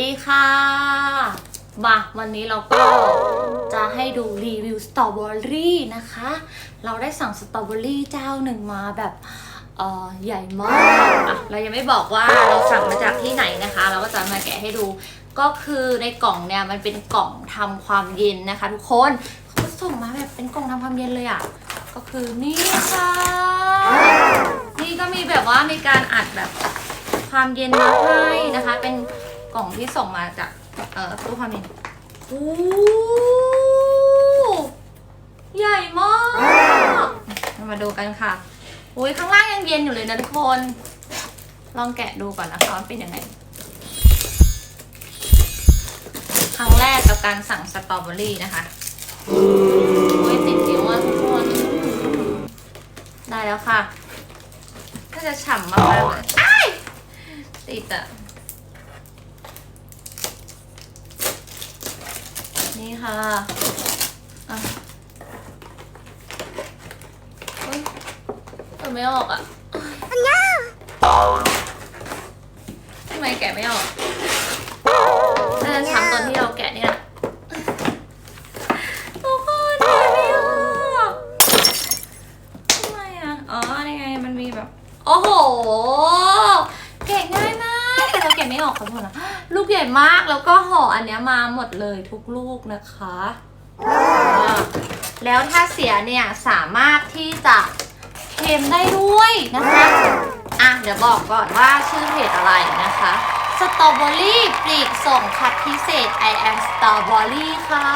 ดีค่ะ มาวันนี้เราก็จะให้ดูรีวิวสตรอเบอรี่นะคะ เราได้สั่งสตรอเบอรี่เจ้าหนึ่งมาแบบใหญ่มากอะเรายังไม่บอกว่าเราสั่งมาจากที่ไหนนะคะ เราก็จะมาแกะให้ดู ก็คือในกล่องเนี่ยมันเป็นกล่องทำความเย็นนะคะ ทุกคนเขาส่งมาแบบเป็นกล่องทำความเย็นเลยอะ่ะก็คือนี่ค่ะ นี่ก็มีแบบว่ามีการอัดแบบความเย็นมาให้นะคะ เป็น กล่องที่ส่งมาจากเอ่อตู้ความเย็นโอ้ใหญ่มากมาดูกันค่ะอุ้ยข้างล่างยังเย็นอยู่เลยนะทุกคน ลองแกะดูก่อนนะคะว่าเป็นยังไง ครั้งแรกกับการสั่งสตรอเบอรี่นะคะโอ้ยติดนิ้วอะทุกคน ได้แล้วค่ะ ก็จะฉ่ำมากๆเลยอ้ายติดอะ นี่ค่ะอะเฮ้ยเปิดไม่ออกอะทำไมแกะไม่ออกน่าจะช้ำตอนที่เราแกะนี่แหละทุกคนแกะไม่ออกทำไมอะ อ๋อนี่ไงมันมีแบบ โอ้โห ออกขอโทษนะลูกใหญ่มากแล้วก็ห่ออันเนี้ยมาหมดเลยทุกลูกนะคะแล้วถ้าเสียเนี่ยสามารถที่จะเค็มได้ด้วยนะคะอะเดี๋ยวบอกก่อนว่าชื่อเพจอะไรนะคะสตรอเบอรี่ปลีกส่งคัดพิเศษ I am Strawberry ค่ะ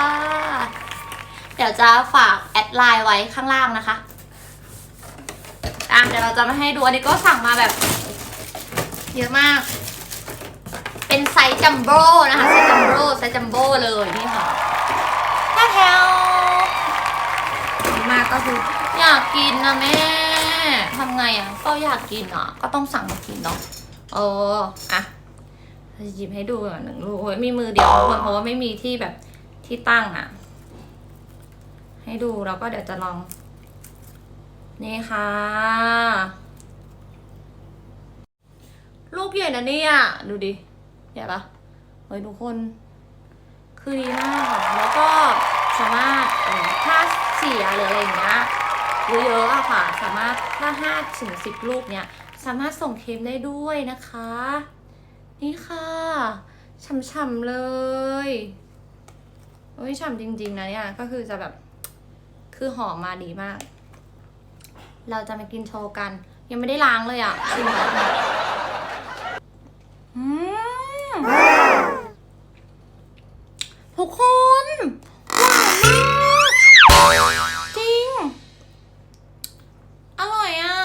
เดี๋ยวจะฝากแอดไลน์ไว้ข้างล่างนะคะอะเดี๋ยวเราจะมาให้ดูอันนี้ก็สั่งมาแบบ เยอะมาก เป็นไซส์จัมโบ้นะคะไซส์จัมโบ้ไซส์จัมโบ้เลยนี่ค่ะแถวแถวมากก็คืออยากกินนะแม่ทำไงอะก็อยากกินอะก็ต้องสั่งมากินเนาะเอออะจะหยิบให้ดูก่อนหนึ่งลูกโอ้ยมีมือเดียวทุกคนเพราะว่าไม่มีที่แบบที่ตั้งอะ ให้ดูแล้วก็เดี๋ยวจะลอง นี่ค่ะ ลูกใหญ่นะเนี่ย ดูดิ ใหญ่ปะเฮ้ยทุกคน คือดีมากค่ะแล้วก็สามารถถ้าเสียหรืออะไรอย่างเงี้ยเยอะๆอะค่ะ สามารถถ้าห้าถึงสิบลูกเนี่ยสามารถส่งเค็มได้ด้วยนะคะ นี่ค่ะฉ่ำๆเลยโอ้ยฉ่ำจริง ๆ นะเนี่ยก็คือจะแบบคือหอมมาดีมาก เราจะมากินโชว์กัน ยังไม่ได้ล้างเลยอะชิมก่อนอืม ทุกคนหวานมากจริง อร่อยอะ